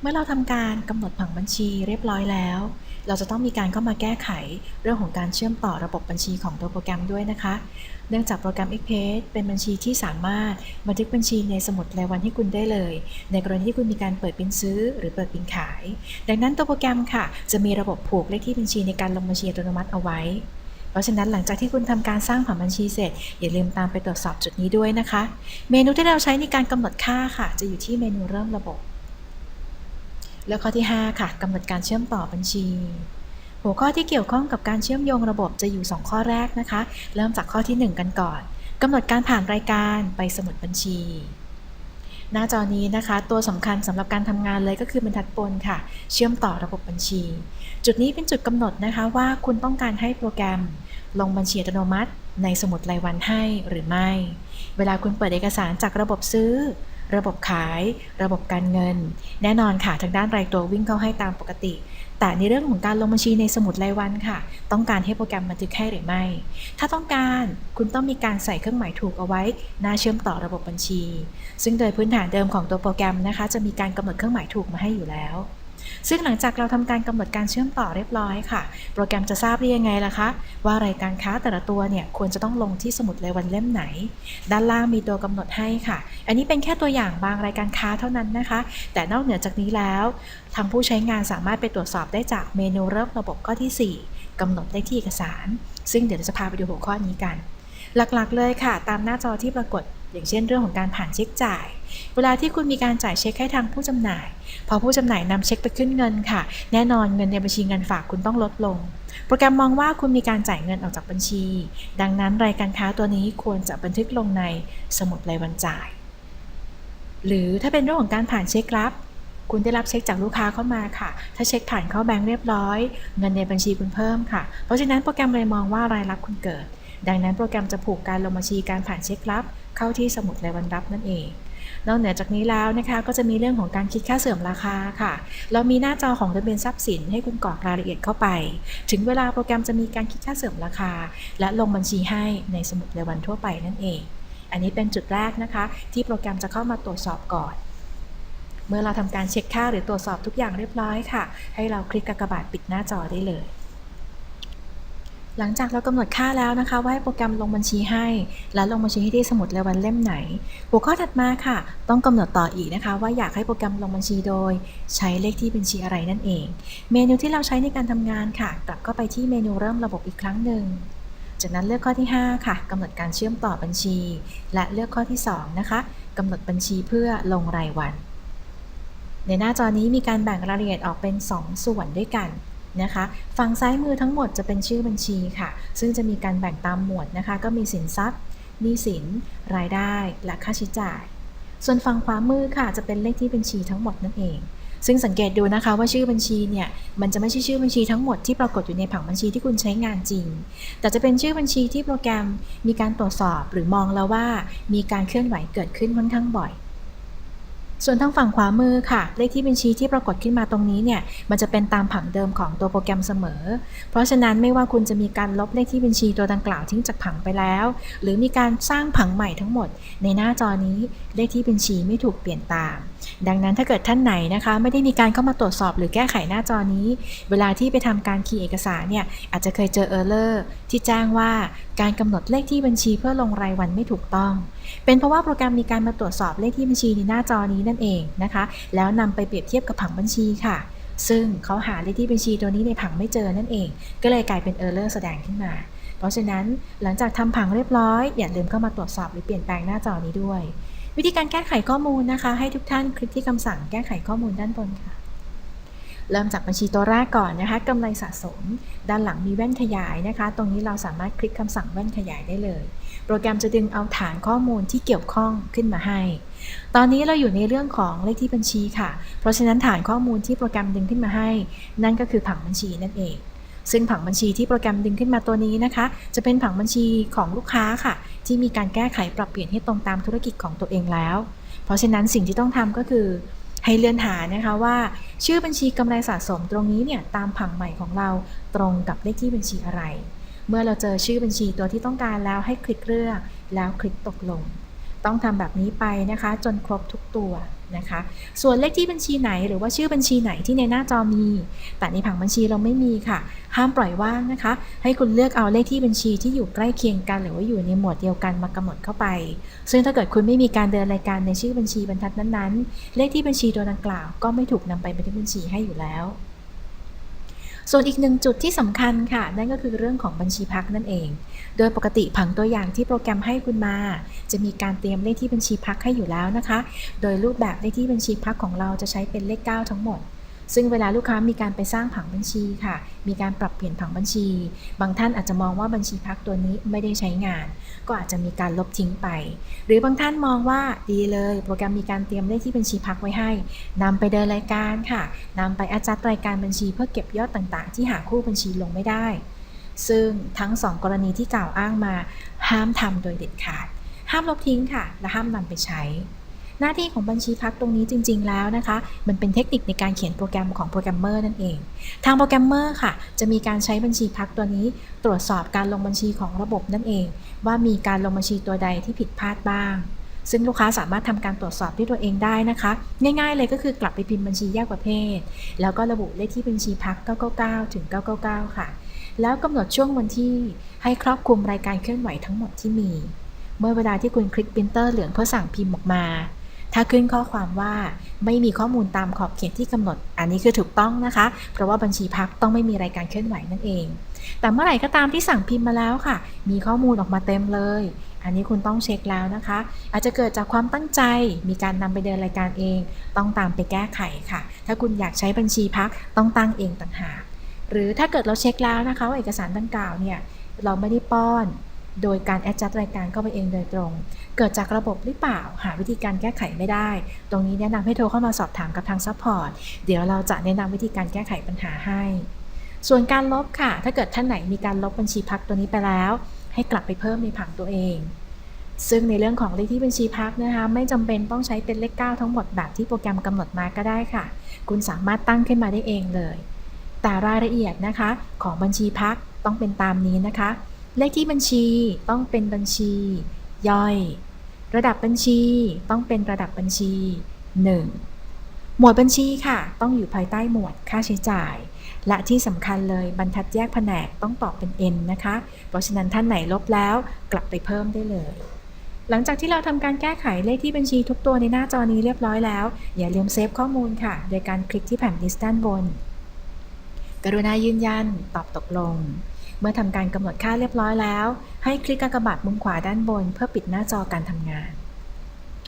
เมื่อเราทำการกำหนดผังบัญชีเรียบร้อยแล้ว เราจะต้องมีการเข้ามาแก้ไขเรื่องของการเชื่อมต่อระบบบัญชีของตัวโปรแกรมด้วยนะคะ เนื่องจากโปรแกรม Xpage เป็นบัญชีที่สามารถบันทึกบัญชีในสมุดรายวันให้คุณได้เลย ในกรณีที่คุณมีการเปิดบินซื้อ หรือเปิดบินขาย ดังนั้นตัวโปรแกรมค่ะ จะมีระบบผูกเลขที่บัญชีในการลงบัญชีอัตโนมัติเอาไว้เพราะฉะนั้นหลังจากที่คุณทำการสร้างผังบัญชีเสร็จ อย่าลืมตามไปตรวจสอบจุดนี้ด้วยนะคะ เมนูที่เราใช้ในการกำหนดค่าค่ะ จะอยู่ที่เมนูเริ่มระบบ แล้วข้อที่ 5 ค่ะกำหนดการเชื่อมต่อบัญชี หัวข้อที่เกี่ยวข้องกับการเชื่อมโยงระบบจะอยู่ 2 ข้อแรกนะคะ เริ่มจากข้อที่ 1 กันก่อนกำหนดการผ่านรายการไปสมุดบัญชี หน้าจอนี้นะคะ ตัวสำคัญสำหรับการทำงานเลยก็คือบรรทัดบนค่ะ เชื่อมต่อระบบบัญชี จุดนี้เป็นจุดกำหนดนะคะว่าคุณต้องการให้โปรแกรม ลงบัญชีอัตโนมัติ ในสมุดรายวันให้หรือไม่ เวลาคุณเปิดเอกสารจากระบบซื้อ ระบบขาย ระบบการเงิน แน่นอนค่ะทางด้านรายตัววิ่งเข้าให้ตามปกติ แต่ในเรื่องของการลงบัญชีในสมุดรายวันค่ะ ต้องการให้โปรแกรมบันทึกให้หรือไม่ ถ้าต้องการคุณต้องมีการใส่เครื่องหมายถูกเอาไว้หน้าเชื่อมต่อระบบบัญชี ซึ่งโดยพื้นฐานเดิมของตัวโปรแกรมนะคะ จะมีการกำหนดเครื่องหมายถูกมาให้อยู่แล้ว ซึ่งหลังจากเราทำการกำหนดการเชื่อมต่อเรียบร้อยค่ะ โปรแกรมจะทราบได้ยังไงล่ะคะ ว่ารายการค้าแต่ละตัวเนี่ยควรจะต้องลงที่สมุดรายวันเล่มไหน ด้านล่างมีตัวกำหนดให้ค่ะ อันนี้เป็นแค่ตัวอย่างบางรายการค้าเท่านั้นนะคะ แต่นอกเหนือจากนี้แล้ว ทางผู้ใช้งานสามารถไปตรวจสอบได้จากเมนูเริ่มระบบข้อที่ 4กำหนดเลขที่เอกสาร ซึ่งเดี๋ยวเราจะพาไปดูหัวข้อนี้กัน หลักๆเลยค่ะ ตามหน้าจอที่ปรากฏ อย่างเช่นเรื่องของการผ่านเช็คจ่าย เวลาที่คุณมีการจ่ายเช็คให้ทางผู้จำหน่าย พอผู้จำหน่ายนำเช็คไปขึ้นเงินค่ะ แน่นอนเงินในบัญชีเงินฝากคุณต้องลดลง โปรแกรมมองว่าคุณมีการจ่ายเงินออกจากบัญชี ดังนั้นรายการค้าตัวนี้ควรจะบันทึกลงในสมุดรายวันจ่าย หรือถ้าเป็นเรื่องของการผ่านเช็ครับคุณได้รับเช็คจากลูกค้าเข้ามาค่ะ ถ้าเช็คผ่านเข้าแบงค์เรียบร้อย เงินในบัญชีคุณเพิ่มค่ะ เพราะฉะนั้นโปรแกรมเลยมองว่ารายรับคุณเกิด ดังนั้นโปรแกรมจะผูกการลงบัญชีการผ่านเช็ครับ เข้าที่สมุดรายวันรับนั่นเองนอกเหนือจากนี้แล้วนะคะก็จะมีเรื่องของการคิดค่าเสื่อมราคาค่ะ เรามีหน้าจอของทะเบียนทรัพย์สินให้คุณกรอกรายละเอียดเข้าไป ถึงเวลาโปรแกรมจะมีการคิดค่าเสื่อมราคา และลงบัญชีให้ในสมุดรายวันทั่วไปนั่นเอง อันนี้เป็นจุดแรกนะคะ ที่โปรแกรมจะเข้ามาตรวจสอบก่อน เมื่อเราทำการเช็คค่าหรือตรวจสอบทุกอย่างเรียบร้อยค่ะ ให้เราคลิกกากบาทปิดหน้าจอได้เลย หลังจากเรากำหนดค่าแล้วนะคะ ว่าให้โปรแกรมลงบัญชีให้ และลงบัญชีให้ที่สมุดรายวันเล่มไหน หัวข้อถัดมาค่ะ ต้องกำหนดต่ออีกนะคะ ว่าอยากให้โปรแกรมลงบัญชีโดย ใช้เลขที่บัญชีอะไรนั่นเอง เมนูที่เราใช้ในการทำงานค่ะ กลับเข้าไปที่เมนูเริ่มระบบอีกครั้งหนึ่งจากนั้นเลือกข้อที่ 5 ค่ะกำหนดการเชื่อมต่อบัญชี และเลือกข้อที่ 2 นะคะกำหนดบัญชีเพื่อลงรายวัน ในหน้าจอนี้มีการแบ่งรายละเอียดออกเป็น 2 ส่วนด้วยกัน นะคะ ฝั่งซ้ายมือทั้งหมดจะเป็นชื่อบัญชีค่ะ ซึ่งจะมีการแบ่งตามหมวดนะคะ ก็มีสินทรัพย์หนี้สิน รายได้ และค่าใช้จ่าย ส่วนฝั่งขวามือค่ะ จะเป็นเลขที่บัญชีทั้งหมดนั่นเอง ซึ่งสังเกตดูนะคะว่าชื่อบัญชีเนี่ย มันจะไม่ใช่ชื่อบัญชีทั้งหมดที่ปรากฏอยู่ในผังบัญชีที่คุณใช้งานจริง แต่จะเป็นชื่อบัญชีที่โปรแกรมมีการตรวจสอบหรือมองแล้วว่า มีการเคลื่อนไหวเกิดขึ้นค่อนข้างบ่อย ส่วนทางฝั่งขวามือค่ะ เลขที่บัญชีที่ปรากฏขึ้นมาตรงนี้เนี่ย มันจะเป็นตามผังเดิมของตัวโปรแกรมเสมอ เพราะฉะนั้นไม่ว่าคุณจะมีการลบเลขที่บัญชีตัวดังกล่าวทิ้งจากผังไปแล้ว หรือมีการสร้างผังใหม่ทั้งหมด ในหน้าจอนี้เลขที่บัญชีไม่ถูกเปลี่ยนตาม ดังนั้นถ้าเกิดท่านไหนนะคะไม่ได้มีการเข้ามาตรวจสอบหรือแก้ไขหน้าจอนี้ เวลาที่ไปทำการคีย์เอกสารเนี่ยอาจจะเคยเจอเออร์เลอร์ที่แจ้งว่าการกำหนดเลขที่บัญชีเพื่อลงรายวันไม่ถูกต้อง เป็นเพราะว่าโปรแกรมมีการมาตรวจสอบเลขที่บัญชีในหน้าจอนี้นั่นเองนะคะ แล้วนำไปเปรียบเทียบกับผังบัญชีค่ะ ซึ่งเขาหาเลขที่บัญชีตัวนี้ในผังไม่เจอนั่นเอง ก็เลยกลายเป็นเออร์เลอร์แสดงขึ้นมาเพราะฉะนั้นหลังจากทำผังเรียบร้อย อย่าลืมเข้ามาตรวจสอบหรือเปลี่ยนแปลงหน้าจอนี้ด้วย วิธีการแก้ไขข้อมูลนะคะ ให้ทุกท่านคลิกที่คำสั่งแก้ไขข้อมูลด้านบนค่ะ เริ่มจากบัญชีตัวแรกก่อนนะคะกำไรสะสม ด้านหลังมีแว่นขยายนะคะ ตรงนี้เราสามารถคลิกคำสั่งแว่นขยายได้เลย โปรแกรมจะดึงเอาฐานข้อมูลที่เกี่ยวข้องขึ้นมาให้ ตอนนี้เราอยู่ในเรื่องของเลขที่บัญชีค่ะ เพราะฉะนั้นฐานข้อมูลที่โปรแกรมดึงขึ้นมาให้ นั่นก็คือผังบัญชีนั่นเอง ซึ่งผังบัญชีที่โปรแกรมดึงขึ้นมาตัวนี้นะคะ จะเป็นผังบัญชีของลูกค้าค่ะ ที่มีการแก้ไขปรับเปลี่ยนให้ตรงตามธุรกิจของตัวเองแล้ว เพราะฉะนั้นสิ่งที่ต้องทำก็คือ ให้เลื่อนหานะคะว่า ชื่อบัญชีกำไรสะสมตรงนี้เนี่ยตามผังใหม่ของเราตรงกับเลขที่บัญชีอะไร เมื่อเราเจอชื่อบัญชีตัวที่ต้องการแล้วให้คลิกเลือกแล้วคลิกตกลง ต้องทำแบบนี้ไปนะคะ จนครบทุกตัวนะคะ ส่วนเลขที่บัญชีไหนหรือว่าชื่อบัญชีไหนที่ในหน้าจอมี แต่ในผังบัญชีเราไม่มีค่ะ ห้ามปล่อยว่างนะคะ ให้คุณเลือกเอาเลขที่บัญชีที่อยู่ใกล้เคียงกัน หรือว่าอยู่ในหมวดเดียวกันมากำหนดเข้าไป ซึ่งถ้าเกิดคุณไม่มีการเดินรายการในชื่อบัญชีบรรทัดนั้นๆ เลขที่บัญชีตัวดังกล่าวก็ไม่ถูกนำไปบันทึกบัญชีให้อยู่แล้ว ส่วนอีกหนึ่งจุดที่สำคัญค่ะ นั่นก็คือเรื่องของบัญชีพักนั่นเอง โดยปกติผังตัวอย่างที่โปรแกรมให้คุณมา จะมีการเตรียมเลขที่บัญชีพักให้อยู่แล้วนะคะ โดยรูปแบบเลขที่บัญชีพักของเราจะใช้เป็นเลข 9 ทั้งหมด ซึ่งเวลาลูกค้ามีการไปสร้างผังบัญชีค่ะ มีการปรับเปลี่ยนผังบัญชี บางท่านอาจจะมองว่าบัญชีพักตัวนี้ไม่ได้ใช้งาน ก็อาจจะมีการลบทิ้งไป หรือบางท่านมองว่าดีเลย โปรแกรมมีการเตรียมเลขที่บัญชีพักไว้ให้นำไปเดินรายการค่ะนำไปอาจัดรายการบัญชีเพื่อเก็บยอดต่างๆ ที่หาคู่บัญชีลงไม่ได้ ซึ่งทั้งสองกรณีที่กล่าวอ้างมา ห้ามทำโดยเด็ดขาด ห้ามลบทิ้งค่ะ และห้ามนำไปใช้ หน้าที่ของบัญชีพักตรงนี้จริง ๆ แล้วนะคะ มันเป็นเทคนิคในการเขียนโปรแกรมของโปรแกรมเมอร์นั่นเอง ทางโปรแกรมเมอร์ค่ะ จะมีการใช้บัญชีพักตัวนี้ ตรวจสอบการลงบัญชีของระบบนั่นเอง ว่ามีการลงบัญชีตัวใดที่ผิดพลาดบ้างซึ่งลูกค้าสามารถทำการตรวจสอบด้วยตัวเองได้นะคะ ง่ายๆเลยก็คือกลับไปพิมพ์บัญชีแยกประเภท แล้วก็ระบุเลขที่บัญชีพัก 999 ถึง 999 ค่ะ แล้วกำหนดช่วงวันที่ให้ครอบคลุมรายการเคลื่อนไหวทั้งหมดที่มี เมื่อเวลาที่คุณคลิกปรินเตอร์เหลืองเพื่อสั่งพิมพ์ออกมา ถ้าขึ้นข้อความว่าไม่มีข้อมูลตามขอบเขตที่กำหนด อันนี้คือถูกต้องนะคะ เพราะว่าบัญชีพักต้องไม่มีรายการเคลื่อนไหวนั่นเอง แต่เมื่อไหร่ก็ตามที่สั่งพิมพ์มาแล้วค่ะ มีข้อมูลออกมาเต็มเลย อันนี้คุณต้องเช็คแล้วนะคะ อาจจะเกิดจากความตั้งใจ มีการนำไปเดินรายการเอง ต้องตามไปแก้ไขค่ะ ถ้าคุณอยากใช้บัญชีพักต้องตั้งเองต่างหาก หรือถ้าเกิดเราเช็คแล้วนะคะว่าเอกสารดังกล่าวเนี่ยเราไม่ได้ป้อน โดยการแอดจัดรายการเข้าไปเองโดยตรง เกิดจากระบบหรือเปล่า หาวิธีการแก้ไขไม่ได้ ตรงนี้แนะนำให้โทรเข้ามาสอบถามกับทางซัพพอร์ต เดี๋ยวเราจะแนะนำวิธีการแก้ไขปัญหาให้ ส่วนการลบค่ะ ถ้าเกิดท่านไหนมีการลบบัญชีพักตัวนี้ไปแล้ว ให้กลับไปเพิ่มในผังตัวเอง ซึ่งในเรื่องของเลขที่บัญชีพักนะคะ ไม่จำเป็นต้องใช้เป็นเลข 9 ทั้งหมดแบบที่โปรแกรมกำหนดมาก็ได้ค่ะ คุณสามารถตั้งขึ้นมาได้เองเลย แต่รายละเอียดนะคะของบัญชีพักต้องเป็นตามนี้นะคะ เลขที่บัญชีต้องเป็นบัญชีย่อย ระดับบัญชีต้องเป็นระดับบัญชี 1 หมวดบัญชีค่ะ ต้องอยู่ภายใต้หมวดค่าใช้จ่าย และที่สำคัญเลยบรรทัดแยกแผนกต้องตอบเป็น N นะคะ เพราะฉะนั้นท่านไหนลบแล้วกลับไปเพิ่มได้เลย หลังจากที่เราทำการแก้ไขเลขที่บัญชีทุกตัวในหน้าจอนี้เรียบร้อยแล้ว อย่าลืมเซฟข้อมูลค่ะ โดยการคลิกที่แผ่นดิสด้านบน กรุณายืนยันตอบตกลง เมื่อทำการกำหนดค่าเรียบร้อยแล้ว ให้คลิกกากบาทมุมขวาด้านบน เพื่อปิดหน้าจอการทำงาน